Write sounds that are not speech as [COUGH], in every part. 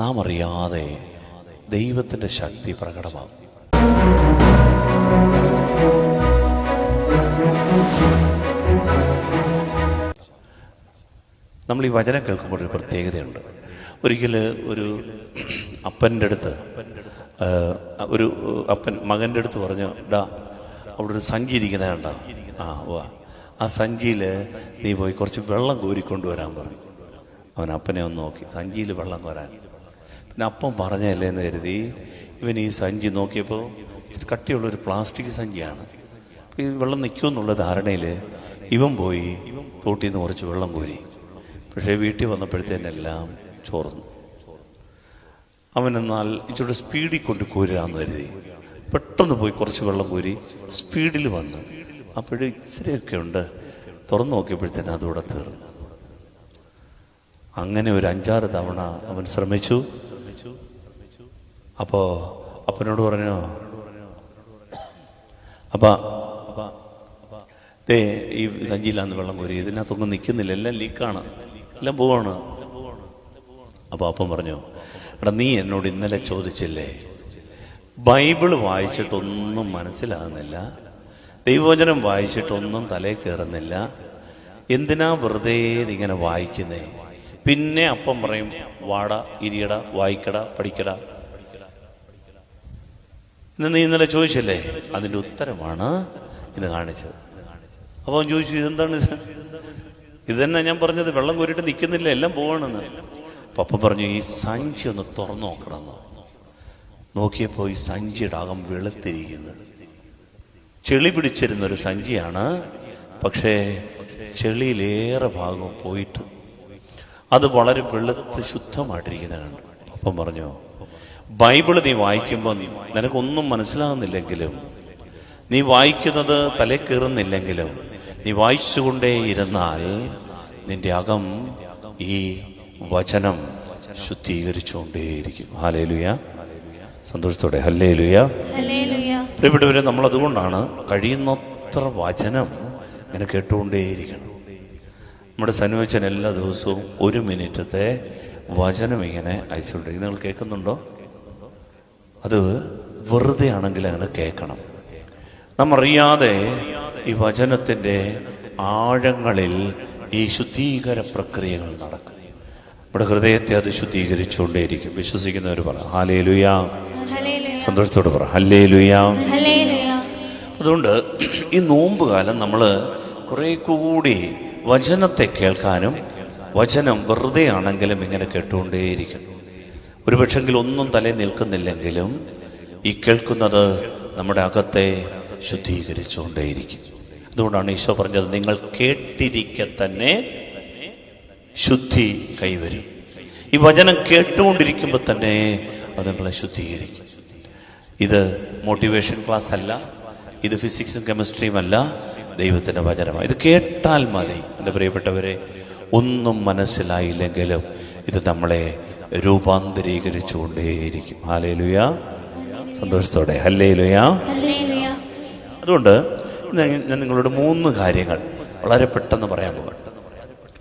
നാം അറിയാതെ ദൈവത്തിന്റെ ശക്തി പ്രകടമാകും. നമ്മൾ ഈ വചനം കേൾക്കുമ്പോൾ ഒരു പ്രത്യേകതയുണ്ട്. ഒരിക്കൽ ഒരു അപ്പന്റെ അടുത്ത് ഒരു അപ്പൻ മകന്റെ അടുത്ത് പറഞ്ഞു ഡാ അവിടെ ഒരു സഞ്ചി ഇരിക്കുന്നത് കണ്ട? ആ വാ. ആ സഞ്ചിയിൽ നീ പോയി കുറച്ച് വെള്ളം കോരിക്കൊണ്ടുവരാൻ പറഞ്ഞു. അവൻ അപ്പനെ ഒന്ന് നോക്കി. സഞ്ചിയിൽ വെള്ളം കോരാൻ. പിന്നെ അപ്പം പറഞ്ഞല്ലേ എന്ന് കരുതി ഇവൻ ഈ സഞ്ചി നോക്കിയപ്പോൾ കട്ടിയുള്ളൊരു പ്ലാസ്റ്റിക് സഞ്ചിയാണ്. ഈ വെള്ളം നിൽക്കുമെന്നുള്ള ധാരണയിൽ ഇവൻ പോയി തോട്ടിൽ നിന്ന് കുറച്ച് വെള്ളം കോരി. പക്ഷേ വീട്ടിൽ വന്നപ്പോഴത്തേനെല്ലാം ചോർന്നു. അവൻ എന്നാൽ ഇച്ചിരി സ്പീഡിൽ കൊണ്ട് കോരുകയെന്ന് കരുതി. പെട്ടെന്ന് പോയി കുറച്ച് വെള്ളം കോരി സ്പീഡിൽ വന്ന്. അപ്പോഴും ഇച്ചിരിയൊക്കെ ഉണ്ട്. തുറന്നു നോക്കിയപ്പോഴത്തേനും അതോടെ തീർന്നു. അങ്ങനെ ഒരു അഞ്ചാറ് തവണ അവൻ ശ്രമിച്ചു. അപ്പോ അപ്പനോട് പറഞ്ഞു? അപ്പ ദേ ഈ സഞ്ചിയിലാന്ന് വെള്ളം കോരി ഇതിനകത്തൊന്നും നിൽക്കുന്നില്ല എല്ലാം ലീക്കാണ് എല്ലാം പോവാണ്. അപ്പൊ അപ്പൻ പറഞ്ഞു എടാ നീ എന്നോട് ഇന്നലെ ചോദിച്ചില്ലേ? ബൈബിൾ വായിച്ചിട്ടൊന്നും മനസ്സിലാകുന്നില്ല ദൈവവചനം വായിച്ചിട്ടൊന്നും തലേ കയറുന്നില്ല എന്തിനാ വെറുതെ ഇങ്ങനെ വായിക്കുന്നേ? പിന്നെ അപ്പം പറയും വാട ഇരിയട വായിക്കട പഠിക്കട. ഇന്ന് നീ ഇന്നലെ ചോദിച്ചല്ലേ? അതിന്റെ ഉത്തരമാണ് ഇത് കാണിച്ചത്. അപ്പോൾ ചോദിച്ചു ഇതെന്താണ് ഇത്? തന്നെ ഞാൻ പറഞ്ഞത് വെള്ളം കോരിട്ട് നിൽക്കുന്നില്ല എല്ലാം പോവാണെന്ന്. പപ്പ പറഞ്ഞു ഈ സഞ്ചി ഒന്ന് തുറന്നു നോക്കണമെന്ന് നോക്കിയപ്പോൾ ഈ സഞ്ചിയുടെ അകം വെളുത്തിരിക്കുന്നത് ചെളി പിടിച്ചിരുന്ന ഒരു സഞ്ചിയാണ് പക്ഷേ ചെളിയിലേറെ ഭാഗവും പോയിട്ട് അത് വളരെ വെളുത്ത് ശുദ്ധമായിട്ടിരിക്കുന്നതാണ് അപ്പം പറഞ്ഞു ബൈബിൾ നീ വായിക്കുമ്പോൾ നിനക്കൊന്നും മനസ്സിലാകുന്നില്ലെങ്കിലും നീ വായിക്കുന്നത് തലേ കയറുന്നില്ലെങ്കിലും നീ വായിച്ചുകൊണ്ടേ ഇരുന്നാൽ നിന്റെ അകം ഈ വചനം ശുദ്ധീകരിച്ചുകൊണ്ടേയിരിക്കും. ഹാലേലുയ സന്തോഷത്തോടെ. ഹല്ലേലുയ. ഹല്ലേലൂയ. പ്രിയപ്പെട്ടവരെ നമ്മൾ അതുകൊണ്ടാണ് കഴിയുന്നത്ര വചനം ഇങ്ങനെ കേട്ടുകൊണ്ടേയിരിക്കണം. നമ്മുടെ സനുവച്ചൻ എല്ലാ ദിവസവും ഒരു മിനിറ്റത്തെ വചനം ഇങ്ങനെ അയച്ചുകൊണ്ടിരിക്കും നിങ്ങൾ കേൾക്കുന്നുണ്ടോ? അത് വെറുതെ ആണെങ്കിൽ അങ്ങനെ കേൾക്കണം. നാം അറിയാതെ ഈ വചനത്തിന്റെ ആഴങ്ങളിൽ ഈ ശുദ്ധീകര പ്രക്രിയകൾ നടക്കും. നമ്മുടെ ഹൃദയത്തെ അത് ശുദ്ധീകരിച്ചുകൊണ്ടേയിരിക്കും. വിശ്വസിക്കുന്നവർ പറ ഹാലേ ലുയാ സന്തോഷത്തോട് പറ ഹല്ലേ ലുയാ അതുകൊണ്ട് ഈ നോമ്പ് കാലം നമ്മൾ കുറെ കൂടി വചനത്തെ കേൾക്കാനും വചനം വെറുതെ ആണെങ്കിലും ഇങ്ങനെ കേട്ടുകൊണ്ടേയിരിക്കും. ഒരു പക്ഷെങ്കിൽ ഒന്നും തലേ നിൽക്കുന്നില്ലെങ്കിലും ഈ കേൾക്കുന്നത് നമ്മുടെ അകത്തെ ശുദ്ധീകരിച്ചുകൊണ്ടേയിരിക്കും. അതുകൊണ്ടാണ് ഈശോ പറഞ്ഞത് നിങ്ങൾ കേട്ടിരിക്കെ തന്നെ ശുദ്ധി കൈവരും. ഈ വചനം കേട്ടുകൊണ്ടിരിക്കുമ്പോൾ തന്നെ അത് നിങ്ങളെ ശുദ്ധീകരിക്കും. ഇത് മോട്ടിവേഷൻ ക്ലാസ് അല്ല ഇത് ഫിസിക്സും കെമിസ്ട്രിയും അല്ല ദൈവത്തിന്റെ വചനമാണ് ഇത് കേട്ടാൽ മതി എന്റെ പ്രിയപ്പെട്ടവരെ. ഒന്നും മനസ്സിലായില്ലെങ്കിലും ഇത് നമ്മളെ രൂപാന്തരീകരിച്ചുകൊണ്ടേയിരിക്കും. ഹാലേ ലുയ സന്തോഷത്തോടെ. ഹല്ലേ ലുയ ഹല്ലേലൂയ. അതുകൊണ്ട് ഞാൻ നിങ്ങളോട് മൂന്ന് കാര്യങ്ങൾ വളരെ പെട്ടെന്ന് പറയാൻ പോകട്ടെ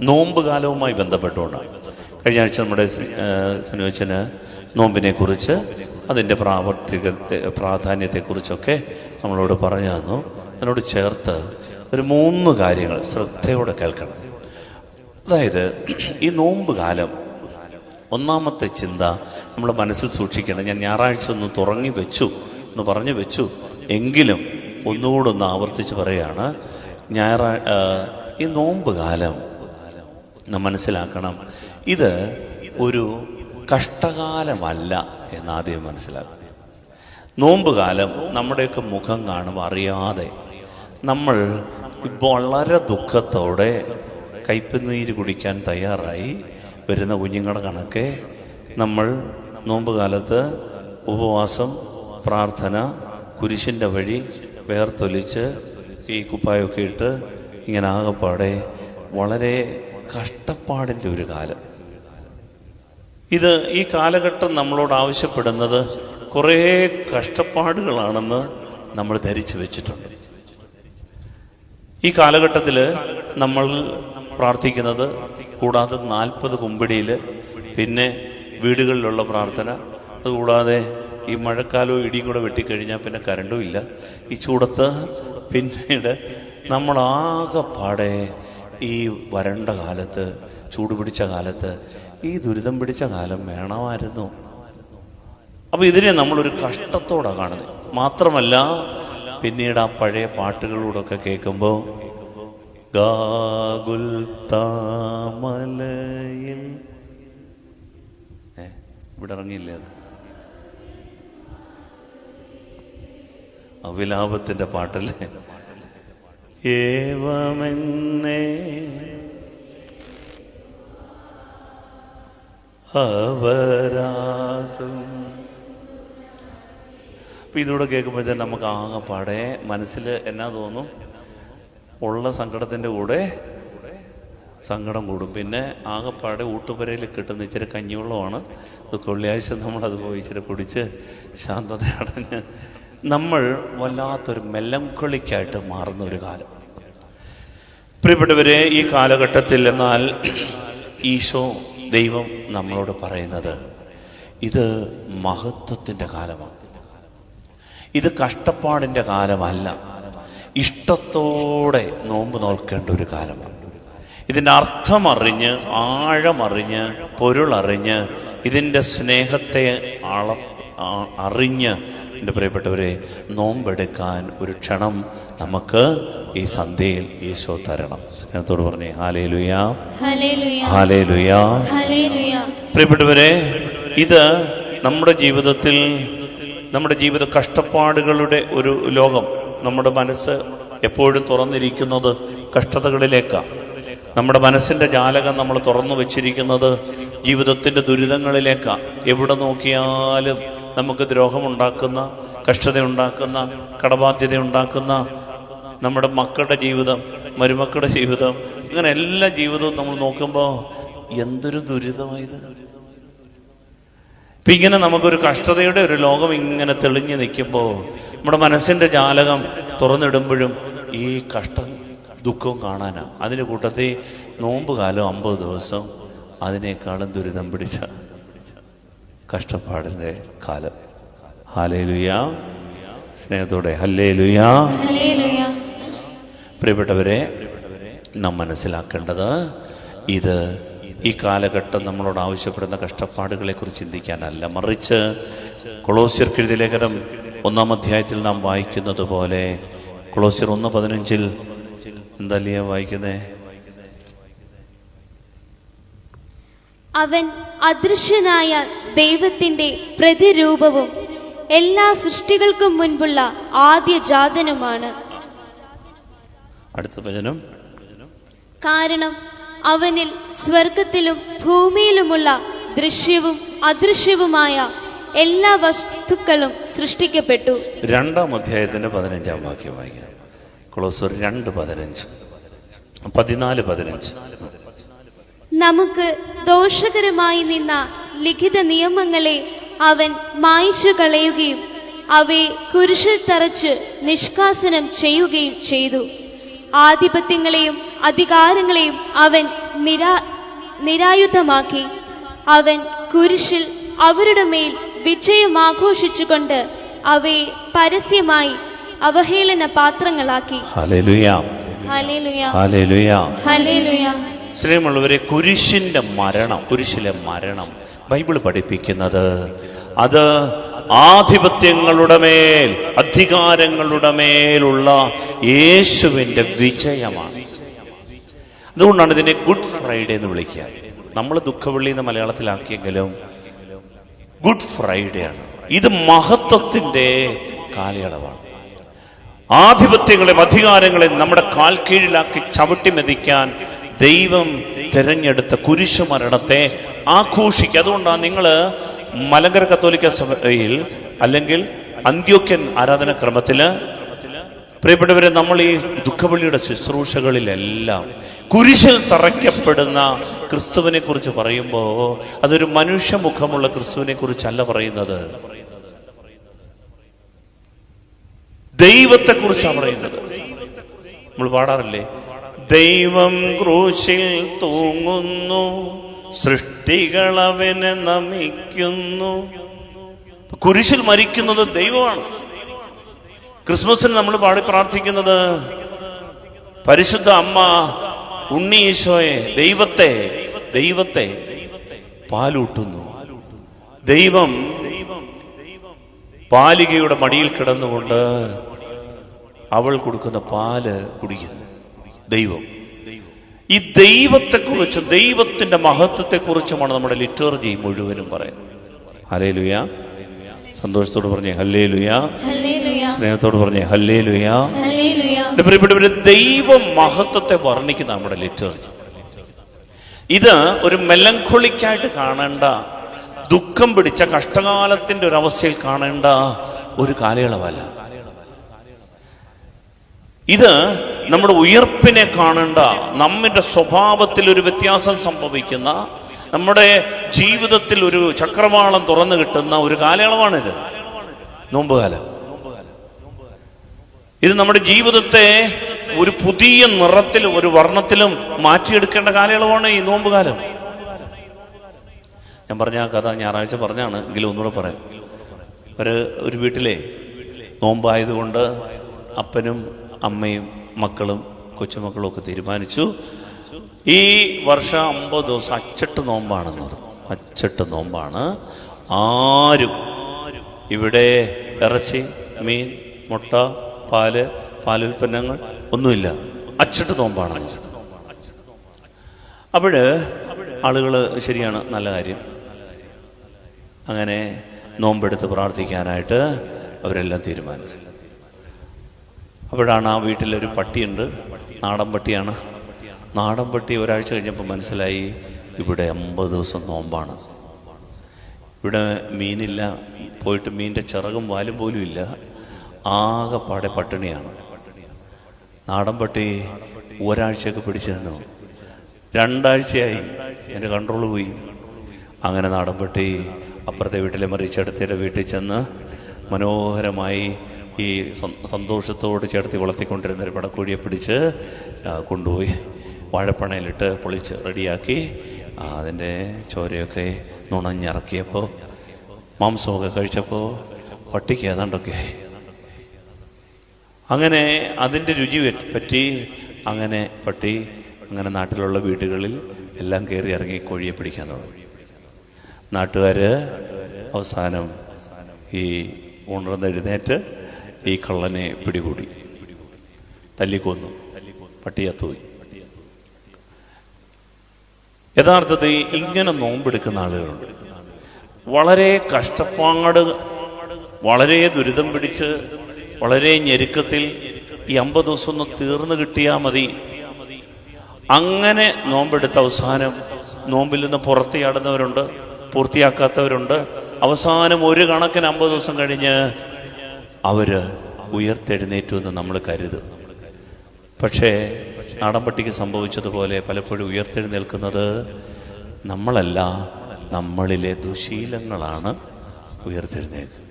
നോമ്പ് കാലവുമായി ബന്ധപ്പെട്ടുകൊണ്ടാണ്. കഴിഞ്ഞ ആഴ്ച നമ്മുടെ സുനോച്ചന് നോമ്പിനെ കുറിച്ച് അതിന്റെ പ്രാവർത്തിക പ്രാധാന്യത്തെക്കുറിച്ചൊക്കെ നമ്മളോട് പറഞ്ഞു തന്നു. അതിനോട് ചേർത്ത് ഒരു മൂന്ന് കാര്യങ്ങൾ ശ്രദ്ധയോടെ കേൾക്കണം. അതായത് ഈ നോമ്പ് കാലം ഒന്നാമത്തെ ചിന്ത നമ്മൾ മനസ്സിൽ സൂക്ഷിക്കണം ഞാൻ ഞായറാഴ്ച ഒന്ന് തുറങ്ങി വെച്ചു എന്ന് പറഞ്ഞു വെച്ചു. എങ്കിലും ഒന്നുകൂടെ ഒന്ന് ആവർത്തിച്ച് പറയുകയാണ് ഞായറാഴ്ച ഈ നോമ്പ് കാലം നാം മനസ്സിലാക്കണം. ഇത് ഒരു കഷ്ടകാലമല്ല എന്നാദ്യം മനസ്സിലാക്കണം. നോമ്പ് കാലം നമ്മുടെയൊക്കെ മുഖം കാണുമ്പോൾ അറിയാതെ നമ്മൾ വളരെ ദുഃഖത്തോടെ കയ്പുനീര് കുടിക്കാൻ തയ്യാറായി. വരുന്ന കുഞ്ഞുങ്ങളുടെ കണക്കെ നമ്മൾ നോമ്പ് കാലത്ത് ഉപവാസം പ്രാർത്ഥന കുരിശിന്റെ വഴി വേർത്തൊലിച്ച് ഈ കുപ്പായൊക്കെ ഇട്ട് ഇങ്ങനെ ആകപ്പാടെ വളരെ കഷ്ടപ്പാടിന്റെ ഒരു കാലം. ഇത് ഈ കാലഘട്ടം നമ്മളോട് ആവശ്യപ്പെടുന്നത് കുറേ കഷ്ടപ്പാടുകളാണെന്ന് നമ്മൾ ധരിച്ചു വെച്ചിട്ടുണ്ട്. ഈ കാലഘട്ടത്തിൽ നമ്മൾ പ്രാർത്ഥിക്കുന്നത് കൂടാതെ നാൽപ്പത് കുമ്പിടിയിൽ പിന്നെ വീടുകളിലുള്ള പ്രാർത്ഥന. അതുകൂടാതെ ഈ മഴക്കാലവും ഇടിയും കൂടെ വെട്ടിക്കഴിഞ്ഞാൽ പിന്നെ കരണ്ടും ഇല്ല. ഈ ചൂടത്ത് പിന്നീട് നമ്മളാകെപ്പാടെ ഈ വരണ്ട കാലത്ത് ചൂട് പിടിച്ച കാലത്ത് ഈ ദുരിതം പിടിച്ച കാലം വേണമായിരുന്നു. അപ്പോൾ ഇതിനെ നമ്മളൊരു കഷ്ടത്തോടെ കാണുന്നത്. മാത്രമല്ല പിന്നീട് ആ പഴയ പാട്ടുകളോടൊക്കെ കേൾക്കുമ്പോൾ ഗാഗുൽ ഏ ഇവിടെ ഇറങ്ങിയില്ലേ അത്? അവിലാപത്തിന്റെ പാട്ടല്ലേ? ഏവമെന്നെ അവരാതും. അപ്പൊ ഇതിലൂടെ കേൾക്കുമ്പോഴത്തേന് നമുക്ക് ആകെപ്പാടെ മനസ്സിൽ എന്നാ തോന്നും? ഉള്ള സങ്കടത്തിന്റെ കൂടെ സങ്കടം കൂടും. പിന്നെ ആകെപ്പാടെ ഊട്ടുപുരയിൽ കിട്ടുന്ന ഇച്ചിരി കഞ്ഞിവെള്ളമാണ്. വെള്ളിയാഴ്ച നമ്മളത് പോയി ഇച്ചിരി കുടിച്ച് ശാന്തത അടഞ്ഞ് നമ്മൾ വല്ലാത്തൊരു മെല്ലംകൊളിക്കായിട്ട് മാറുന്ന ഒരു കാലം. പ്രിയപ്പെട്ടവരെ ഈ കാലഘട്ടത്തിൽ എന്നാൽ ഈശോ ദൈവം നമ്മളോട് പറയുന്നത് ഇത് മഹത്വത്തിന്റെ കാലമാണ്. ഇത് കഷ്ടപ്പാടിന്റെ കാലമല്ല. ഇഷ്ടത്തോടെ നോമ്പ് നോൽക്കേണ്ട ഒരു കാലമാണ്. ഇതിന്റെ അർത്ഥമറിഞ്ഞ് ആഴമറിഞ്ഞ് പൊരുളറിഞ്ഞ് ഇതിന്റെ സ്നേഹത്തെ അള അറിഞ്ഞ് എന്റെ പ്രിയപ്പെട്ടവരെ നോമ്പെടുക്കാൻ ഒരു ക്ഷണം നമുക്ക് ഈ സന്ധ്യയിൽ ഈശോ തരണം. സ്നേഹത്തോട് പറഞ്ഞേ ഹാലേ ലുയാ ഹാലേ ലുയാ പ്രിയപ്പെട്ടവരെ ഇത് നമ്മുടെ ജീവിതത്തിൽ നമ്മുടെ ജീവിത കഷ്ടപ്പാടുകളുടെ ഒരു ലോകം. നമ്മുടെ മനസ്സ് എപ്പോഴും തുറന്നിരിക്കുന്നത് കഷ്ടതകളിലേക്കാണ് നമ്മുടെ മനസ്സിന്റെ ജാലകം നമ്മൾ തുറന്നു വെച്ചിരിക്കുന്നത് ജീവിതത്തിന്റെ ദുരിതങ്ങളിലേക്കാണ് എവിടെ നോക്കിയാലും നമുക്ക് ദ്രോഹമുണ്ടാക്കുന്ന കഷ്ടതയുണ്ടാക്കുന്ന കടബാധ്യത ഉണ്ടാക്കുന്ന നമ്മുടെ മക്കളുടെ ജീവിതം മരുമക്കളുടെ ജീവിതം ഇങ്ങനെ എല്ലാ ജീവിതവും നമ്മൾ നോക്കുമ്പോൾ എന്തൊരു ദുരിതമായത് ഇപ്പം ഇങ്ങനെ നമുക്കൊരു കഷ്ടതയുടെ ഒരു ലോകം ഇങ്ങനെ തെളിഞ്ഞു നിൽക്കുമ്പോൾ നമ്മുടെ മനസ്സിന്റെ ജാലകം തുറന്നിടുമ്പോഴും ഈ കഷ്ടം ദുഃഖവും കാണാനാ. അതിന് കൂട്ടത്തിൽ നോമ്പ് കാലം അമ്പത് ദിവസം അതിനേക്കാളും ദുരിതം പിടിച്ച കഷ്ടപ്പാടിന്റെ കാലം. ഹാലേ ലുയാ സ്നേഹത്തോടെ ഹല്ലേ ലുയാ പ്രിയപ്പെട്ടവരെ നാം മനസ്സിലാക്കേണ്ടത് ഇത് ഈ കാലഘട്ടം നമ്മളോട് ആവശ്യപ്പെടുന്ന കഷ്ടപ്പാടുകളെ കുറിച്ച് ചിന്തിക്കാനല്ല. മറിച്ച് കൊളോസ്യർക്ക് എഴുതിയ ലേഖനം ഒന്നാം അധ്യായത്തിൽ നാം വായിക്കുന്നത് പോലെ ക്ലോസിർ ഒന്ന് പതിനഞ്ചിൽ എന്തല്ലേ വായിക്കുന്നേ? അവൻ അദൃശ്യനായ ദൈവത്തിന്റെ പ്രതിരൂപവും എല്ലാ സൃഷ്ടികൾക്കും മുൻപുള്ള ആദ്യജാതനുമാണ് അടുത്ത വചനം. കാരണം അവനിൽ സ്വർഗത്തിലും ഭൂമിയിലുമുള്ള ദൃശ്യവും അദൃശ്യവുമായ എല്ലാ വസ്തുക്കളും സൃഷ്ടിക്കപ്പെട്ടു. രണ്ടാം അധ്യായത്തിന്റെ പതിനഞ്ചാം വാക്യം വായിക്കാം. കൊളോസർ രണ്ട് പതിനഞ്ച്. പതിനാല് പതിനഞ്ച്. നമുക്ക് ദോഷകരമായി നിന്ന ലിഖിത നിയമങ്ങളെ അവൻ മായിച്ചു കളയുകയും അവയെ കുരിശിൽ തറച്ച് നിഷ്കാസനം ചെയ്യുകയും ചെയ്തു. ആധിപത്യങ്ങളെയും അധികാരങ്ങളെയും അവൻ നിരാ നിരായുധമാക്കി. അവൻ കുരിശിൽ അവരുടെ മേൽ വിജയം ആഘോഷിച്ചുകൊണ്ട് അവയെ പരസ്യമായി അവഹേളന പാത്രങ്ങളാക്കി. സ്നേഹമുള്ളവരെ കുരിശിന്റെ മരണം കുരിശിലെ മരണം ബൈബിൾ പഠിപ്പിക്കുന്നത്. അത് ആധിപത്യങ്ങളുടെ മേൽ അധികാരങ്ങളുടെ മേലുള്ള യേശുവിന്റെ വിജയമാണ്. അതുകൊണ്ടാണ് ഇതിനെ ഗുഡ് ഫ്രൈഡേ എന്ന് വിളിക്കുക. നമ്മൾ ദുഃഖവള്ളി എന്ന് മലയാളത്തിലാക്കിയെങ്കിലും ഗുഡ് ഫ്രൈഡേ ആണ്. ഇത് മഹത്വത്തിന്റെ കാലയളവാണ്. ആധിപത്യങ്ങളെയും അധികാരങ്ങളെയും നമ്മുടെ കാൽ കീഴിലാക്കി ചവിട്ടി മെതിക്കാൻ ദൈവം തിരഞ്ഞെടുത്ത കുരിശു മരണത്തെ ആഘോഷിക്കുക. അതുകൊണ്ടാണ് നിങ്ങൾ മലങ്കര കത്തോലിക്ക സഭയിൽ അല്ലെങ്കിൽ അന്ത്യോക്യൻ ആരാധനാക്രമത്തിൽ പ്രിയപ്പെട്ടവരെ നമ്മൾ ഈ ദുഃഖപള്ളിയുടെ ശുശ്രൂഷകളിലെല്ലാം കുരിശിൽ തറയ്ക്കപ്പെടുന്ന ക്രിസ്തുവിനെ കുറിച്ച് പറയുമ്പോൾ അതൊരു മനുഷ്യ മുഖമുള്ള ക്രിസ്തുവിനെ കുറിച്ചല്ല പറയുന്നത്. ദൈവത്തെ കുറിച്ചാണ് പറയുന്നത്. നമ്മൾ പാടാറില്ലേ? ദൈവം ക്രൂശിൽ തൂങ്ങുന്നു സൃഷ്ടികൾ അവനെ നമിക്കുന്നു. കുരിശിൽ മരിക്കുന്നത് ദൈവമാണ്. ക്രിസ്മസിന് നമ്മൾ പാടി പ്രാർത്ഥിക്കുന്നത് പരിശുദ്ധ അമ്മ ഉണ്ണി ഈശോയെ ദൈവത്തെ ദൈവത്തെ പാലൂട്ടുന്നു. ദൈവം പാലികയുടെ മടിയിൽ കിടന്നുകൊണ്ട് അവൾ കൊടുക്കുന്ന പാൽ കുടിക്കുന്നു. ദൈവം. ഈ ദൈവത്തെക്കുറിച്ചും ദൈവത്തിന്റെ മഹത്വത്തെക്കുറിച്ചുമാണ് നമ്മുടെ ലിറ്റർജി മുഴുവനും പറയുന്നത്. അരേലുയാ ലുയ സന്തോഷത്തോട് പറഞ്ഞേ ഹല്ലേ ലുയാ സ്നേഹത്തോട് പറഞ്ഞേ ഹല്ലേ ലുയാ എന്റെ പ്രിയപ്പെട്ടവര് ദൈവ മഹത്വത്തെ വർണിക്കുന്ന നമ്മുടെ ലിറ്റർജി ഇത് ഒരു മെലങ്കൊളിക്കായിട്ട് കാണേണ്ട ദുഃഖം പിടിച്ച കഷ്ടകാലത്തിന്റെ ഒരു അവസ്ഥയിൽ കാണേണ്ട ഒരു കാലയളവല്ല. ഇത് നമ്മുടെ ഉയർപ്പിനെ കാണേണ്ട നമ്മുടെ സ്വഭാവത്തിൽ ഒരു വ്യത്യാസം സംഭവിക്കുന്ന നമ്മുടെ ജീവിതത്തിൽ ഒരു ചക്രവാളം തുറന്നു കിട്ടുന്ന ഒരു കാലയളവാണിത്. നോമ്പുകാലം. ഇത് നമ്മുടെ ജീവിതത്തെ ഒരു പുതിയ നിറത്തിലും ഒരു വർണത്തിലും മാറ്റിയെടുക്കേണ്ട കാലയളവാണ് ഈ നോമ്പുകാലം. ഞാൻ പറഞ്ഞ ആ കഥ ഞായറാഴ്ച പറഞ്ഞാണ് എങ്കിലും ഒന്നുകൂടെ പറയാം. ഒരു ഒരു വീട്ടിലെ നോമ്പായതുകൊണ്ട് അപ്പനും അമ്മയും മക്കളും കൊച്ചുമക്കളും ഒക്കെ തീരുമാനിച്ചു. ഈ വർഷം അമ്പത് ദിവസം അച്ചട്ട് നോമ്പാണെന്ന് അച്ചട്ട് നോമ്പാണ്. ആരും ഇവിടെ ഇറച്ചി മീൻ മുട്ട പാൽ പാലുൽപ്പന്നങ്ങൾ ഒന്നുമില്ല. അച്ചട്ട് നോമ്പാണ് അവിടെ ആളുകൾ ശരിയാണ് നല്ല കാര്യം. അങ്ങനെ നോമ്പെടുത്ത് പ്രാർത്ഥിക്കാനായിട്ട് അവരെല്ലാം തീരുമാനിച്ചു. അപ്പോഴാണ് ആ വീട്ടിലൊരു പട്ടിയുണ്ട്. നാടൻ പട്ടിയാണ്. നാടൻ പട്ടി ഒരാഴ്ച കഴിഞ്ഞപ്പോൾ മനസ്സിലായി ഇവിടെ അമ്പത് ദിവസം നോമ്പാണ്. ഇവിടെ മീനില്ല പോയിട്ട് മീനിന്റെ ചിറകും വാലും പോലും ഇല്ല. ആകെപ്പാടെ പട്ടിണിയാണ്. നാടൻ പട്ടി ഒരാഴ്ചയൊക്കെ പിടിച്ചു തന്നു രണ്ടാഴ്ചയായി എന്റെ കൺട്രോൾ പോയി. അങ്ങനെ നാടൻ പട്ടി അപ്പുറത്തെ വീട്ടിലെ മറിച്ചടുത്തയുടെ വീട്ടിൽ ചെന്ന് മനോഹരമായി ഈ സന്തോഷത്തോട് ചേർത്തി വളർത്തിക്കൊണ്ടിരുന്ന ഒരു പടക്കോഴിയെ പിടിച്ച് കൊണ്ടുപോയി. വാഴപ്പണയിലിട്ട് പൊളിച്ച് റെഡിയാക്കി അതിന്റെ ചോരയൊക്കെ നുണഞ്ഞിറക്കിയപ്പോൾ മാംസമൊക്കെ കഴിച്ചപ്പോൾ പട്ടിക്ക് ഏതാണ്ടൊക്കെ അങ്ങനെ അതിന്റെ രുചി പറ്റി- അങ്ങനെ പട്ടി അങ്ങനെ നാട്ടിലുള്ള വീടുകളിൽ എല്ലാം കയറി ഇറങ്ങി കോഴിയെ പിടിക്കാൻ തുടങ്ങി. നാട്ടുകാർ അവസാനം ഈ ഉണർന്ന് എഴുന്നേറ്റ് ഈ കള്ളനെ പിടികൂടി. തല്ലിക്കൊന്നു. പട്ടിയത്തുപോയി യഥാർത്ഥത്തിൽ ഇങ്ങനെ നോമ്പെടുക്കുന്ന ആളുകളുണ്ട്. വളരെ കഷ്ടപ്പാട് വളരെ ദുരിതം പിടിച്ച് വളരെ ഞെരുക്കത്തിൽ ഈ അമ്പത് ദിവസം ഒന്ന് തീർന്നു കിട്ടിയാൽ മതി. അങ്ങനെ നോമ്പെടുത്ത അവസാനം നോമ്പിൽ നിന്ന് പുറത്തിയാടുന്നവരുണ്ട് പൂർത്തിയാക്കാത്തവരുണ്ട്. അവസാനം ഒരു കണക്കിന് അമ്പത് ദിവസം കഴിഞ്ഞ് അവർ ഉയർത്തെഴുന്നേറ്റു എന്ന് നമ്മൾ കരുതും. പക്ഷേ നാടൻപട്ടിക്ക് സംഭവിച്ചതുപോലെ പലപ്പോഴും ഉയർത്തെഴുന്നേൽക്കുന്നത് നമ്മളല്ല നമ്മളിലെ ദുശീലങ്ങളാണ് ഉയർത്തെഴുന്നേൽക്കുന്നത്.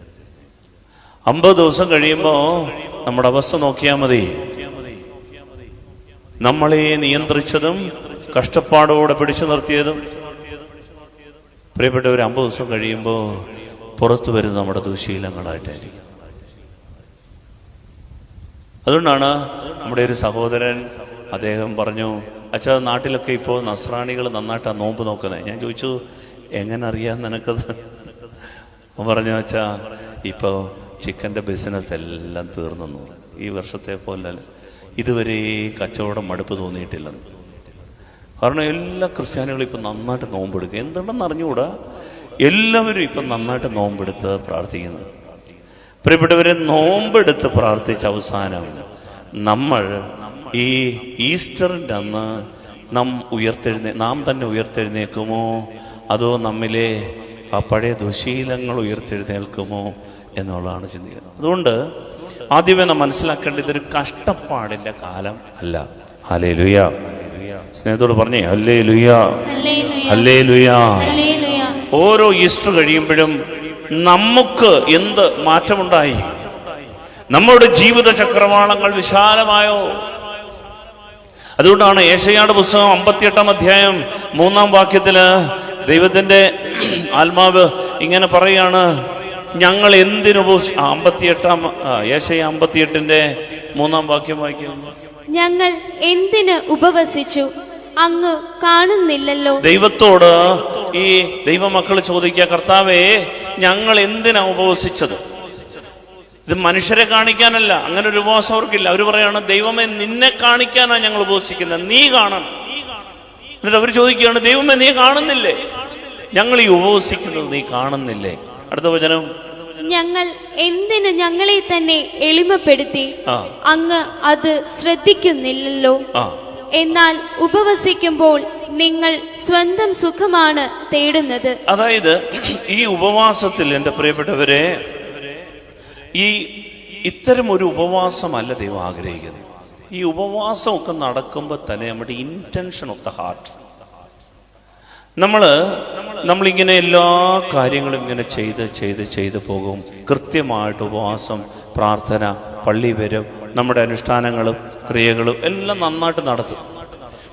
അമ്പത് ദിവസം കഴിയുമ്പോൾ നമ്മുടെ അവസ്ഥ നോക്കിയാൽ മതി. നമ്മളെ നിയന്ത്രിച്ചതും കഷ്ടപ്പാടോടെ പിടിച്ചു നിർത്തിയതും. പ്രിയപ്പെട്ടവർ അമ്പത് ദിവസം കഴിയുമ്പോൾ പുറത്തു വരുന്ന നമ്മുടെ ദുശീലങ്ങളായിട്ടായിരിക്കും. അതുകൊണ്ടാണ് നമ്മുടെ ഒരു സഹോദരൻ അദ്ദേഹം പറഞ്ഞു അച്ഛാ നാട്ടിലൊക്കെ ഇപ്പോൾ നസ്രാണികൾ നന്നായിട്ടാണ് നോമ്പ് നോക്കുന്നത് ഞാൻ ചോദിച്ചു എങ്ങനെ അറിയാം നിനക്കത്? പറഞ്ഞു അച്ഛാ ഇപ്പോൾ ചിക്കന്റെ ബിസിനസ് എല്ലാം തീർന്നു ഈ വർഷത്തെ പോലെ ഇതുവരെ കച്ചവടം മടുപ്പ് തോന്നിയിട്ടില്ല കാരണം എല്ലാ ക്രിസ്ത്യാനികളും ഇപ്പം നന്നായിട്ട് നോമ്പെടുക്കുക. എന്തുണ്ടെന്ന് അറിഞ്ഞുകൂടാ? എല്ലാവരും ഇപ്പം നന്നായിട്ട് നോമ്പെടുത്ത് പ്രാർത്ഥിക്കുന്നു. പ്രിയപ്പെട്ടവരെ നോമ്പെടുത്ത് പ്രാർത്ഥിച്ച അവസാനം നമ്മൾ ഈ ഈസ്റ്ററിന്റെ അന്ന് നാം ഉയർത്തെഴുന്നേ നാം തന്നെ ഉയർത്തെഴുന്നേക്കുമോ അതോ നമ്മിലെ ആ പഴയ ദുശീലങ്ങൾ ഉയർത്തെഴുന്നേൽക്കുമോ എന്നുള്ളതാണ് ചിന്തിക്കുന്നത്. അതുകൊണ്ട് ആദ്യമേ നാം മനസ്സിലാക്കേണ്ട ഇതൊരു കഷ്ടപ്പാടിന്റെ കാലം അല്ല. ഹലേ ലുയ സ്നേഹത്തോട് പറഞ്ഞേ ഹല്ലേ ലുയ അല്ലേ ലുയ ഓരോ ഈസ്റ്റർ കഴിയുമ്പോഴും നമുക്ക് എന്ത് മാറ്റമുണ്ടായി? നമ്മുടെ ജീവിത ചക്രവാളങ്ങൾ വിശാലമായോ? അതുകൊണ്ടാണ് ഏഷയാട് പുസ്തകം അമ്പത്തിയെട്ടാം അധ്യായം മൂന്നാം വാക്യത്തിൽ ദൈവത്തിന്റെ [CLEARS THROAT] ആത്മാവ് ഇങ്ങനെ പറയാണ് ഞങ്ങൾ എന്തിനു അമ്പത്തിയെട്ടാം ആ, ഏശയ അമ്പത്തിയെട്ടിന്റെ മൂന്നാം വാക്യം വായിക്കുന്നു. ഞങ്ങൾ എന്തിന് ഉപവസിച്ചു? അങ്ങ് കാണുന്നില്ലല്ലോ. ദൈവത്തോട് ഈ ദൈവമക്കൾ ചോദിക്കുക കർത്താവേ ഞങ്ങൾ എന്തിനാ ഉപവസിച്ചത്? ഇത് മനുഷ്യരെ കാണിക്കാനല്ല അങ്ങനെ ഒരു ഉപവാസം അവർക്കില്ല. അവർ പറയാണ് ദൈവമേ നിന്നെ കാണിക്കാനാണ് ഞങ്ങൾ ഉപവസിക്കുന്നത് നീ കാണണം. എന്നിട്ട് അവർ ചോദിക്കുകയാണ് ദൈവമേ നീ കാണുന്നില്ലേ? ഞങ്ങൾ ഈ ഉപവസിക്കുന്നത് നീ കാണുന്നില്ലേ? അടുത്ത വചനം. ഞങ്ങൾ എന്തിനു ഞങ്ങളെ തന്നെ എളിമപ്പെടുത്തി? അങ്ങ് അത് ശ്രദ്ധിക്കുന്നില്ലല്ലോ. എന്നാൽ ഉപവസിക്കുമ്പോൾ നിങ്ങൾ സ്വന്തം സുഖമാണ് തേടുന്നത്. അതായത് ഈ ഉപവാസത്തിൽ എന്റെ പ്രിയപ്പെട്ടവരെ ഈ ഇത്തരം ഒരു ഉപവാസമല്ല ദൈവം ആഗ്രഹിക്കുന്നത്. ഈ ഉപവാസമൊക്കെ നടക്കുമ്പോൾ തന്നെ നമ്മുടെ ഇന്റൻഷൻ ഓഫ് ദ ഹാർട്ട് നമ്മൾ നമ്മളിങ്ങനെ എല്ലാ കാര്യങ്ങളും ഇങ്ങനെ ചെയ്ത് ചെയ്ത് ചെയ്ത് പോകും. കൃത്യമായിട്ട് ഉപവാസം പ്രാർത്ഥന പള്ളി വരും നമ്മുടെ അനുഷ്ഠാനങ്ങളും ക്രിയകളും എല്ലാം നന്നായിട്ട് നടത്തും.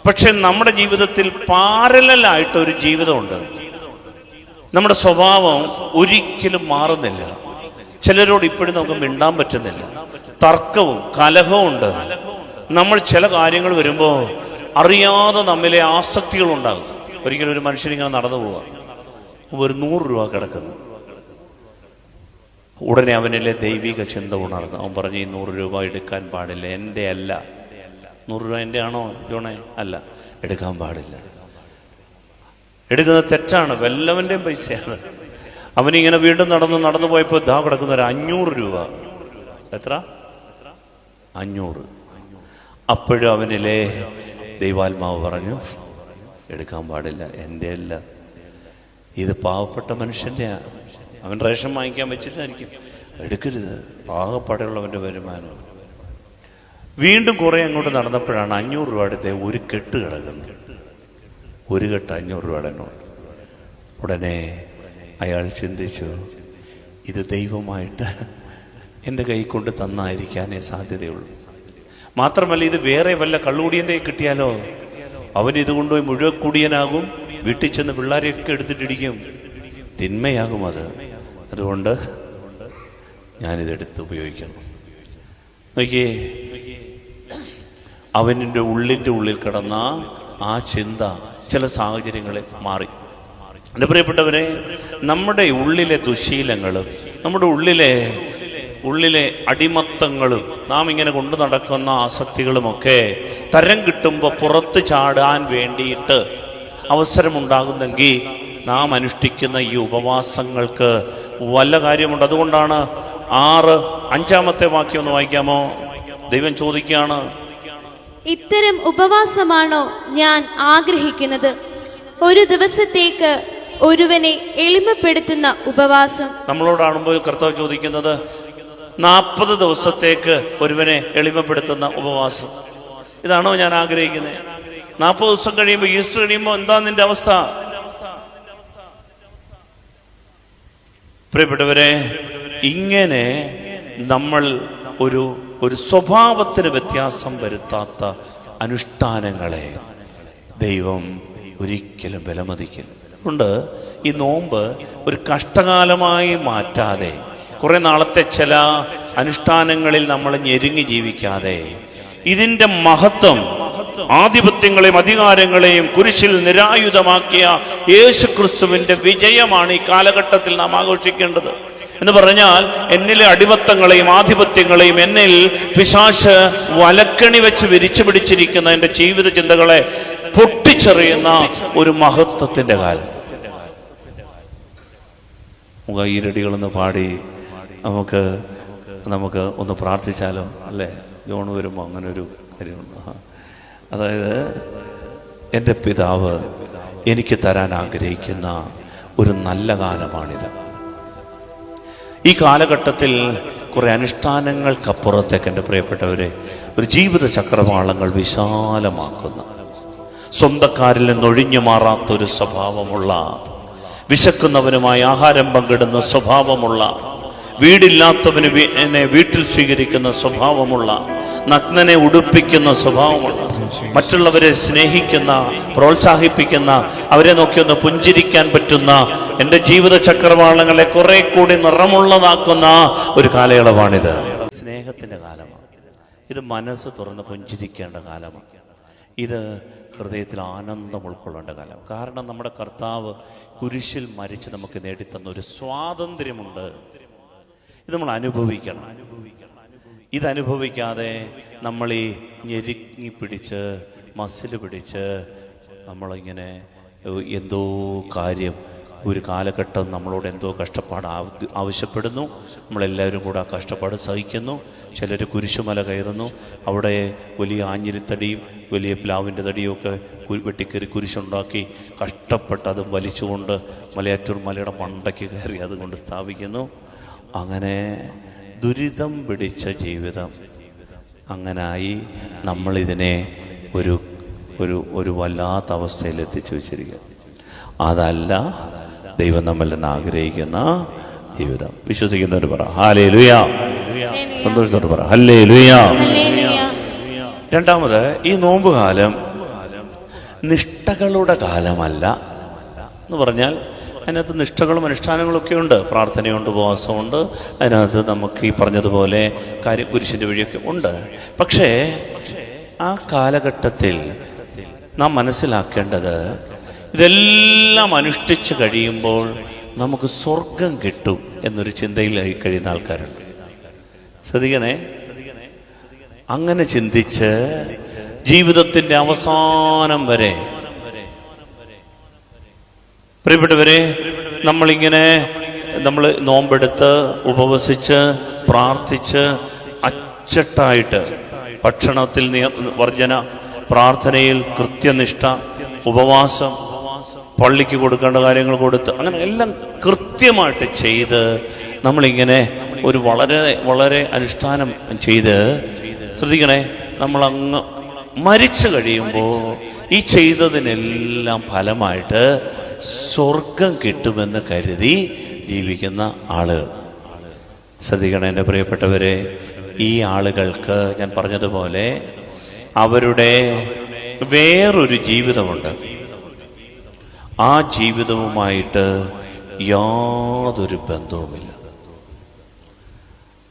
പക്ഷെ നമ്മുടെ ജീവിതത്തിൽ പാരലായിട്ട് ഒരു ജീവിതമുണ്ട്. നമ്മുടെ സ്വഭാവം ഒരിക്കലും മാറുന്നില്ല. ചിലരോട് ഇപ്പോഴും നമുക്ക് മിണ്ടാൻ പറ്റുന്നില്ല. തർക്കവും കലഹവും ഉണ്ട്. നമ്മൾ ചില കാര്യങ്ങൾ വരുമ്പോൾ അറിയാതെ നമ്മിലെ ആസക്തികൾ ഉണ്ടാകും ഒരിക്കലും ഒരു മനുഷ്യൻ ഇങ്ങനെ നടന്നു പോവാ ഒരു നൂറ് രൂപ കിടക്കുന്നു. ഉടനെ അവനിലെ ദൈവിക ചിന്ത ഉണർന്നു. അവൻ പറഞ്ഞു ഈ നൂറ് രൂപ എടുക്കാൻ പാടില്ല. എന്റെ അല്ല. നൂറ് രൂപ എന്റെ ആണോ ജോണേ? അല്ല. എടുക്കാൻ പാടില്ല. എടുക്കുന്നത് തെറ്റാണ്. വല്ലവന്റെയും പൈസയാണ്. അവനിങ്ങനെ വീണ്ടും നടന്ന് നടന്നു പോയപ്പോൾ ദാ കിടക്കുന്ന ഒരു അഞ്ഞൂറ് രൂപ. എത്ര? അഞ്ഞൂറ്. അപ്പോഴും അവനിലെ ദൈവാത്മാവ് പറഞ്ഞു എടുക്കാൻ പാടില്ല എന്റെ അല്ല. ഇത് പാവപ്പെട്ട മനുഷ്യന്റെയാണ് അവൻ റേഷൻ വാങ്ങിക്കാൻ വെച്ചിട്ടായിരിക്കും എടുക്കരുത് പാകപ്പാടെയുള്ളവന്റെ വരുമാനം. വീണ്ടും കുറേ അങ്ങോട്ട് നടന്നപ്പോഴാണ് അഞ്ഞൂറ് അടുത്ത് ഒരു കെട്ട് കിടക്കുന്നത്. ഒരു കെട്ട് അഞ്ഞൂറ് രൂപയുടെ ഉടനെ അയാൾ ചിന്തിച്ചു ഇത് ദൈവമായിട്ട് എന്റെ കൈ കൊണ്ട് തന്നായിരിക്കാനേ സാധ്യതയുള്ളൂ. മാത്രമല്ല ഇത് വേറെ വല്ല കള്ളുകൂടിയന്റെ കിട്ടിയാലോ? അവൻ ഇത് കൊണ്ടുപോയി മുഴുവൻ കുടിയനാകും വീട്ടിൽ ചെന്ന് പിള്ളേരെയൊക്കെ എടുത്തിട്ടിരിക്കും തിന്മയാകും അത്. അതുകൊണ്ട് ഞാനിതെടുത്ത് ഉപയോഗിക്കണം നോക്കിയേ അവനിന്റെ ഉള്ളിന്റെ ഉള്ളിൽ കിടന്ന ആ ചിന്ത ചില സാഹചര്യങ്ങളെ മാറി. എന്റെ പ്രിയപ്പെട്ടവരെ നമ്മുടെ ഉള്ളിലെ ദുശീലങ്ങളും നമ്മുടെ ഉള്ളിലെ ഉള്ളിലെ അടിമത്തങ്ങളും നാം ഇങ്ങനെ കൊണ്ടു നടക്കുന്ന ആസക്തികളുമൊക്കെ തരം കിട്ടുമ്പോൾ പുറത്ത് ചാടാൻ വേണ്ടിയിട്ട് അവസരമുണ്ടാകുന്നെങ്കിൽ നാം അനുഷ്ഠിക്കുന്ന ഈ ഉപവാസങ്ങൾക്ക് വല്ല കാര്യമുണ്ട്. അതുകൊണ്ടാണ് ആറ് അഞ്ചാമത്തെ വാക്യം ഒന്ന് വായിക്കാമോ? ദൈവം ചോദിക്കുകയാണ്. ഇത്തരം ഉപവാസമാണോ ഞാൻ ആഗ്രഹിക്കുന്നത്? ഒരു ദിവസത്തേക്ക് ഒരുവനെ എളിമപ്പെടുത്തുന്ന ഉപവാസം. നമ്മളോടാണുമ്പോൾ കർത്താവ് ചോദിക്കുന്നത് നാൽപ്പത് ദിവസത്തേക്ക് ഒരുവനെ എളിമപ്പെടുത്തുന്ന ഉപവാസം. ഇതാണോ ഞാൻ ആഗ്രഹിക്കുന്നത്? നാൽപ്പത് ദിവസം കഴിയുമ്പോൾ ഈസ്റ്റർ കഴിയുമ്പോൾ എന്താ നിന്റെ അവസ്ഥ? പ്രിയപ്പെട്ടവരെ ഇങ്ങനെ നമ്മൾ ഒരു ഒരു സ്വഭാവത്തിന് വ്യത്യാസം വരുത്താത്ത അനുഷ്ഠാനങ്ങളെ ദൈവം ഒരിക്കലും വിലമതിക്കില്ല അതുകൊണ്ട് ഈ നോമ്പ് ഒരു കഷ്ടകാലമായി മാറ്റാതെ കുറെ നാളത്തെ ചില അനുഷ്ഠാനങ്ങളിൽ നമ്മൾ ഞെരുങ്ങി ജീവിക്കാതെ ഇതിന്റെ മഹത്വം ആധിപത്യങ്ങളെയും അധികാരങ്ങളെയും കുരിശിൽ നിരായുധമാക്കിയ യേശു ക്രിസ്തുവിന്റെ വിജയമാണ് ഈ കാലഘട്ടത്തിൽ നാം ആഘോഷിക്കേണ്ടത്. എന്ന് പറഞ്ഞാൽ എന്നിലെ അടിമത്തങ്ങളെയും ആധിപത്യങ്ങളെയും എന്നിൽ പിശാശ് വലക്കണി വെച്ച് വിരിച്ചു പിടിച്ചിരിക്കുന്ന എന്റെ ജീവിത ചിന്തകളെ പൊട്ടിച്ചെറിയുന്ന ഒരു മഹത്വത്തിന്റെ കാലം. നമുക്ക് ഈരടികളൊന്ന് പാടി നമുക്ക് നമുക്ക് ഒന്ന് പ്രാർത്ഥിച്ചാലോ? അല്ലേ? ജോൺ വരുമ്പോൾ അങ്ങനെ ഒരു കാര്യമുണ്ട് അതായത് എന്റെ പിതാവ് എനിക്ക് തരാൻ ആഗ്രഹിക്കുന്ന ഒരു നല്ല കാലമാണിത്. ഈ കാലഘട്ടത്തിൽ കുറെ അനുഷ്ഠാനങ്ങൾക്കപ്പുറത്തേക്ക് എന്റെ പ്രിയപ്പെട്ടവരെ ഒരു ജീവിത ചക്രവാളങ്ങൾ വിശാലമാക്കുന്ന സ്വന്തക്കാരിൽ നിന്നൊഴിഞ്ഞു മാറാത്തൊരു സ്വഭാവമുള്ള വിശക്കുന്നവനുമായി ആഹാരം പങ്കിടുന്ന സ്വഭാവമുള്ള വീടില്ലാത്തവന് എന്നെ വീട്ടിൽ സ്വീകരിക്കുന്ന സ്വഭാവമുള്ള നഗ്നനെ ഉടുപ്പിക്കുന്ന സ്വഭാവമുള്ള മറ്റുള്ളവരെ സ്നേഹിക്കുന്ന പ്രോത്സാഹിപ്പിക്കുന്ന അവരെ നോക്കി ഒന്ന് പുഞ്ചിരിക്കാൻ പറ്റുന്ന എന്റെ ജീവിത ചക്രവാളങ്ങളെ കുറെ കൂടി നിറമുള്ളതാക്കുന്ന ഒരു കാലയളവാണിത്. സ്നേഹത്തിന്റെ കാലമാണ്. ഇത് മനസ്സ് തുറന്ന് പുഞ്ചിരിക്കേണ്ട കാലമാണ്. ഇത് ഹൃദയത്തിൽ ആനന്ദം ഉൾക്കൊള്ളേണ്ട കാലം. കാരണം നമ്മുടെ കർത്താവ് കുരിശിൽ മരിച്ച് നമുക്ക് നേടിത്തന്ന ഒരു സ്വാതന്ത്ര്യമുണ്ട്. ഇത് നമ്മൾ അനുഭവിക്കണം. ഇതനുഭവിക്കാതെ നമ്മൾ ഈ ഞെരുങ്ങി പിടിച്ച് മസിൽ പിടിച്ച് നമ്മളിങ്ങനെ എന്തോ കാര്യം ഒരു കാലഘട്ടം നമ്മളോട് എന്തോ കഷ്ടപ്പാട് ആവശ്യപ്പെടുന്നു. നമ്മളെല്ലാവരും കൂടെ ആ കഷ്ടപ്പാട് സഹിക്കുന്നു. ചിലർ കുരിശുമല കയറുന്നു. അവിടെ വലിയ ആഞ്ഞിരിത്തടിയും വലിയ പ്ലാവിന്റെ തടിയും ഒക്കെ കു- വെട്ടിക്കയറി കുരിശുണ്ടാക്കി കഷ്ടപ്പെട്ട് അത് വലിച്ചുകൊണ്ട് മലയാറ്റൂർ മലയുടെ മണ്ടയ്ക്ക് കയറി അതുകൊണ്ട് സ്ഥാപിക്കുന്നു. അങ്ങനെ ദുരിതം പിടിച്ച ജീവിതം. അങ്ങനായി നമ്മളിതിനെ ഒരു ഒരു ഒരു വല്ലാത്ത അവസ്ഥയിൽ എത്തിച്ചു വെച്ചിരിക്കുക അതല്ല ദൈവം നമ്മളിൽ ആഗ്രഹിക്കുന്ന ജീവിതം. വിശ്വസിക്കുന്നവർ പറ ഹാലേ ലുയാ സന്തോഷത്തോട് പറ ഹല്ലേ ലുയാ. രണ്ടാമത് ഈ നോമ്പ് കാലം നിഷ്ഠകളുടെ കാലമല്ല എന്ന് പറഞ്ഞാൽ അതിനകത്ത് നിഷ്ഠകളും അനുഷ്ഠാനങ്ങളും ഒക്കെ ഉണ്ട്. പ്രാർത്ഥനയുണ്ട് ഉപവാസമുണ്ട്. അതിനകത്ത് നമുക്ക് ഈ പറഞ്ഞതുപോലെ കാര്യം കുരിശിന്റെ വഴിയൊക്കെ ഉണ്ട്. പക്ഷേ ആ കാലഘട്ടത്തിൽ നാം മനസ്സിലാക്കേണ്ടത് ഇതെല്ലാം അനുഷ്ഠിച്ചു കഴിയുമ്പോൾ നമുക്ക് സ്വർഗം കിട്ടും എന്നൊരു ചിന്തയിൽ കഴിയുന്ന ആൾക്കാരുണ്ട്. ശ്രദ്ധിക്കണേ? അങ്ങനെ ചിന്തിച്ച് ജീവിതത്തിന്റെ അവസാനം വരെ പ്രിയപ്പെട്ടവരെ നമ്മളിങ്ങനെ നമ്മൾ നോമ്പെടുത്ത് ഉപവസിച്ച് പ്രാർത്ഥിച്ച് അച്ചട്ടായിട്ട് ഭക്ഷണത്തിൽ വർജന പ്രാർത്ഥനയിൽ കൃത്യനിഷ്ഠ ഉപവാസം പള്ളിക്ക് കൊടുക്കേണ്ട കാര്യങ്ങൾ കൊടുത്ത് അങ്ങനെ എല്ലാം കൃത്യമായിട്ട് ചെയ്ത് നമ്മളിങ്ങനെ ഒരു വളരെ വളരെ അനുഷ്ഠാനം ചെയ്ത് ശ്രദ്ധിക്കണേ നമ്മൾ അങ്ങ് മരിച്ചു കഴിയുമ്പോൾ ഈ ചെയ്തതിനെല്ലാം ഫലമായിട്ട് സ്വർഗം കിട്ടുമെന്ന് കരുതി ജീവിക്കുന്ന ആളുകൾ ശ്രദ്ധിക്കണം എന്റെ പ്രിയപ്പെട്ടവരെ ഈ ആളുകൾക്ക് ഞാൻ പറഞ്ഞതുപോലെ അവരുടെ വേറൊരു ജീവിതമുണ്ട്. ആ ജീവിതവുമായിട്ട് യാതൊരു ബന്ധവുമില്ല.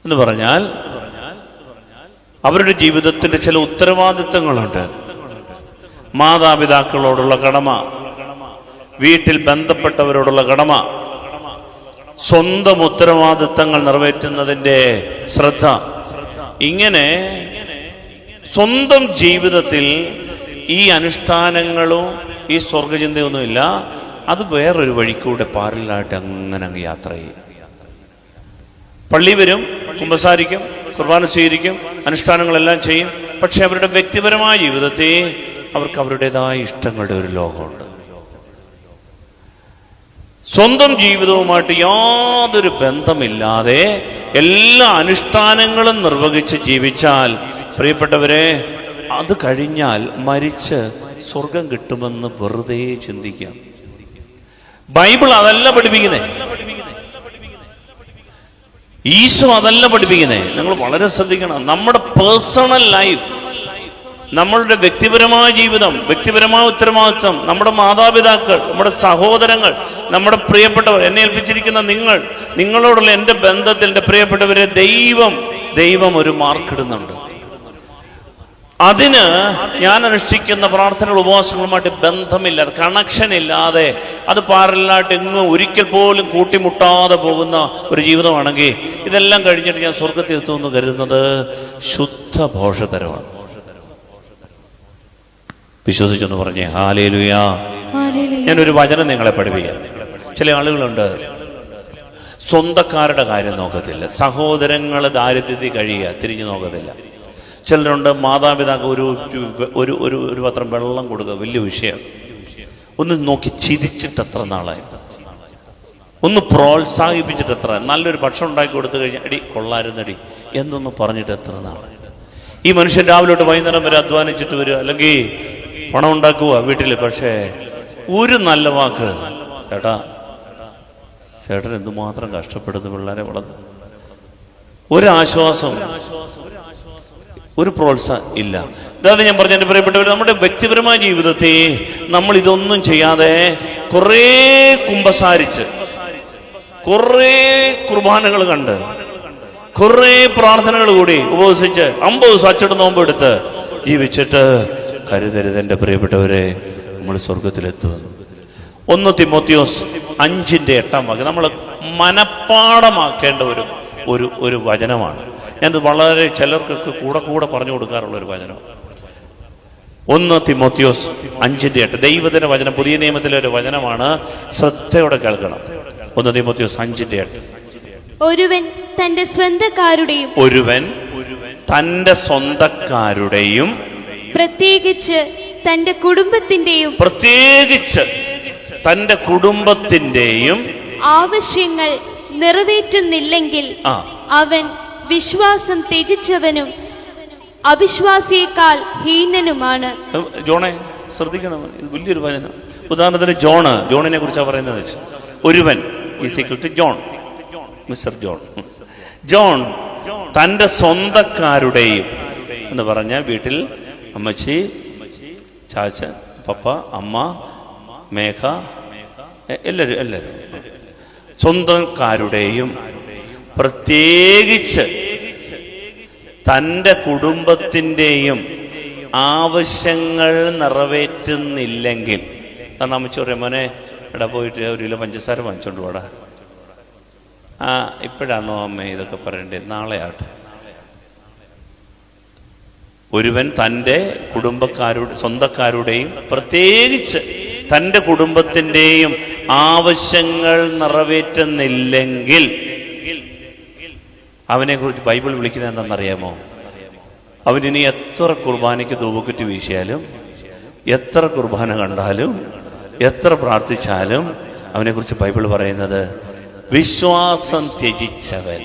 എന്ന് പറഞ്ഞാൽ അവരുടെ ജീവിതത്തിന്റെ ചില ഉത്തരവാദിത്തങ്ങളുണ്ട്. മാതാപിതാക്കളോടുള്ള കടമ വീട്ടിൽ ബന്ധപ്പെട്ടവരോടുള്ള കടമ സ്വന്തം ഉത്തരവാദിത്തങ്ങൾ നിറവേറ്റുന്നതിന്റെ ശ്രദ്ധ. ഇങ്ങനെ സ്വന്തം ജീവിതത്തിൽ ഈ അനുഷ്ഠാനങ്ങളും ഈ സ്വർഗചിന്തയൊന്നുമില്ല അത് വേറൊരു വഴിക്കൂടെ പാറിലായിട്ട് അങ്ങനെ അങ്ങ് യാത്ര ചെയ്യും. പള്ളി വരും കുമ്പസാരിക്കും കുർബാന സ്വീകരിക്കും അനുഷ്ഠാനങ്ങളെല്ലാം ചെയ്യും. പക്ഷെ അവരുടെ വ്യക്തിപരമായ ജീവിതത്തെ അവർക്ക് അവരുടേതായ ഇഷ്ടങ്ങളുടെ ഒരു ലോകമുണ്ട്. സ്വന്തം ജീവിതവുമായിട്ട് യാതൊരു ബന്ധമില്ലാതെ എല്ലാ അനുഷ്ഠാനങ്ങളും നിർവഹിച്ച് ജീവിച്ചാൽ പ്രിയപ്പെട്ടവരെ അത് കഴിഞ്ഞാൽ മരിച്ച് സ്വർഗം കിട്ടുമെന്ന് വെറുതെ ചിന്തിക്കാം. ബൈബിൾ അതല്ല പഠിപ്പിക്കുന്നേ. ഈശോ അതല്ല പഠിപ്പിക്കുന്നേ. നിങ്ങൾ വളരെ ശ്രദ്ധിക്കണം. നമ്മുടെ പേഴ്സണൽ ലൈഫ് നമ്മളുടെ വ്യക്തിപരമായ ജീവിതം വ്യക്തിപരമായ ഉത്തരവാദിത്വം നമ്മുടെ മാതാപിതാക്കൾ നമ്മുടെ സഹോദരങ്ങൾ നമ്മുടെ പ്രിയപ്പെട്ടവർ എന്നെ ഏൽപ്പിച്ചിരിക്കുന്ന നിങ്ങൾ നിങ്ങളോടുള്ള എന്റെ ബന്ധത്തിൽ എന്റെ പ്രിയപ്പെട്ടവരെ ദൈവം ദൈവം ഒരു മാർക്കിടുന്നുണ്ട്. അതിന് ഞാൻ അനുഷ്ഠിക്കുന്ന പ്രാർത്ഥനകൾ ഉപവാസങ്ങളുമായിട്ട് ബന്ധമില്ല. കണക്ഷൻ ഇല്ലാതെ അത് പാരലായിട്ട് ഇങ്ങ് ഒരിക്കൽ പോലും കൂട്ടിമുട്ടാതെ പോകുന്ന ഒരു ജീവിതമാണെങ്കിൽ ഇതെല്ലാം കഴിഞ്ഞിട്ട് ഞാൻ സ്വർഗത്തിൽ എത്തുമെന്ന് കരുതുന്നത് ശുദ്ധ ഭോഷതരമാണ് വിശ്വസിച്ചെന്ന് പറഞ്ഞേ ഹാലേലുയാ. ഞാനൊരു വചനം നിങ്ങളെ പഠിപ്പിക്കാം. ചില ആളുകളുണ്ട് സ്വന്തക്കാരുടെ കാര്യം നോക്കത്തില്ല. സഹോദരങ്ങൾ ദാരിദ്ര്യത്തിൽ കഴിയുക തിരിഞ്ഞു നോക്കത്തില്ല. ചിലരുണ്ട് മാതാപിതാക്കൾ ഒരു ഒരു ഒരു ഒരു പത്രം വെള്ളം കൊടുക്കുക വലിയ വിഷയം. ഒന്ന് നോക്കി ചിരിച്ചിട്ട് എത്ര നാളായി? ഒന്ന് പ്രോത്സാഹിപ്പിച്ചിട്ട് എത്ര? നല്ലൊരു ഭക്ഷണം ഉണ്ടാക്കി കൊടുത്തു കഴിഞ്ഞാൽ അടി കൊള്ളാരുന്നടി എന്നൊന്ന് പറഞ്ഞിട്ട് എത്ര നാളായി? ഈ മനുഷ്യൻ രാവിലെ തൊട്ട് വൈകുന്നേരം വരെ അധ്വാനിച്ചിട്ട് വരിക അല്ലെങ്കിൽ പണം ഉണ്ടാക്കുക വീട്ടിൽ പക്ഷേ ഒരു നല്ല വാക്ക് ചേട്ടാ ചേട്ടൻ എന്തുമാത്രം കഷ്ടപ്പെടുന്നു പിള്ളേരെ വളർന്നു. ഒരാശ്വാസം ഒരു പ്രോത്സാഹം ഇല്ല. ഇതാണ് ഞാൻ പറഞ്ഞ എന്റെ പ്രിയപ്പെട്ടവർ നമ്മുടെ വ്യക്തിപരമായ ജീവിതത്തെ നമ്മൾ ഇതൊന്നും ചെയ്യാതെ കുറേ കുമ്പസാരിച്ച് കുറേ കുർബാനകൾ കണ്ട് കുറേ പ്രാർത്ഥനകൾ കൂടി ഉപവസിച്ച് അമ്പത് സച്ചിട്ട് നോമ്പ് എടുത്ത് ജീവിച്ചിട്ട് കരുതരുത് എന്റെ പ്രിയപ്പെട്ടവരെ നമ്മൾ സ്വർഗത്തിലെത്തുമെന്ന് ഒന്ന് തിമോത്തിയോസ് അഞ്ചിന്റെ എട്ടാം വാക്യം. നമ്മൾ മനപ്പാടമാക്കേണ്ട ഒരു ഒരു ഒരു വചനമാണ്. ഞാനത് വളരെ ചിലർക്കൊക്കെ കൂടെ കൂടെ പറഞ്ഞു കൊടുക്കാറുള്ള ഒരു വചനം. ഒന്ന് തിമോത്യോസ് അഞ്ചിന്റെ എട്ട്. ദൈവത്തിന്റെ വചനം പുതിയ നിയമത്തിലെ ഒരു വചനമാണ് ശ്രദ്ധയോടെ കേൾക്കണം. ഒന്ന് തിമോത്യോസ് അഞ്ചിന്റെ എട്ട്. ഒരുവൻ തന്റെ സ്വന്തക്കാരുടെയും ഒരുവൻ തന്റെ സ്വന്തക്കാരുടെയും പ്രത്യേകിച്ച് തന്റെ കുടുംബത്തിന്റെയും പ്രത്യേകിച്ച് തന്റെ കുടുംബത്തിന്റെയും ആവശ്യങ്ങൾ നിറവേറ്റുന്നില്ലെങ്കിൽ അവൻ വിശ്വാസം ത്യജിച്ചവനും അവിശ്വാസിയേക്കാൾ ഹീനനുമാണ്. ജോണെ ശ്രദ്ധിക്കണം. ഇത് വലിയൊരു വചനം. ഉദാഹരണത്തിന് ജോണ് ജോണിനെ കുറിച്ചാണ് പറയുന്നത് ഒരുവൻ ജോൺ. Mister John. ജോൺ തന്റെ സ്വന്തക്കാരുടെയും എന്ന് പറഞ്ഞ വീട്ടിൽ അമ്മച്ചി ചാച്ച പപ്പ അമ്മ മേഘ എല്ലാവരും എല്ലാവരും സ്വന്തക്കാരുടെയും പ്രത്യേകിച്ച് തന്റെ കുടുംബത്തിന്റെയും ആവശ്യങ്ങൾ നിറവേറ്റുന്നില്ലെങ്കിൽ. കാരണം അമ്മച്ചി പറയാം മോനെ ഇട പോയിട്ട് ഒരു കിലോ പഞ്ചസാര വാങ്ങിച്ചോണ്ട് പോടാ ആ ഇപ്പോഴാണോ അമ്മ ഇതൊക്കെ പറയണ്ടേ? നാളെ ഒരുവൻ തന്റെ കുടുംബക്കാരുടെ സ്വന്തക്കാരുടെയും പ്രത്യേകിച്ച് തന്റെ കുടുംബത്തിന്റെയും ആവശ്യങ്ങൾ നിറവേറ്റുന്നില്ലെങ്കിൽ അവനെ കുറിച്ച് ബൈബിൾ വിളിക്കുന്നത് എന്താണെന്നറിയാമോ? അവനിനി എത്ര കുർബാനയ്ക്ക് ധൂപക്കുറ്റി വീശിയാലും എത്ര കുർബാന കണ്ടാലും എത്ര പ്രാർത്ഥിച്ചാലും അവനെക്കുറിച്ച് ബൈബിൾ പറയുന്നത് വിശ്വാസം ത്യജിച്ചവൻ.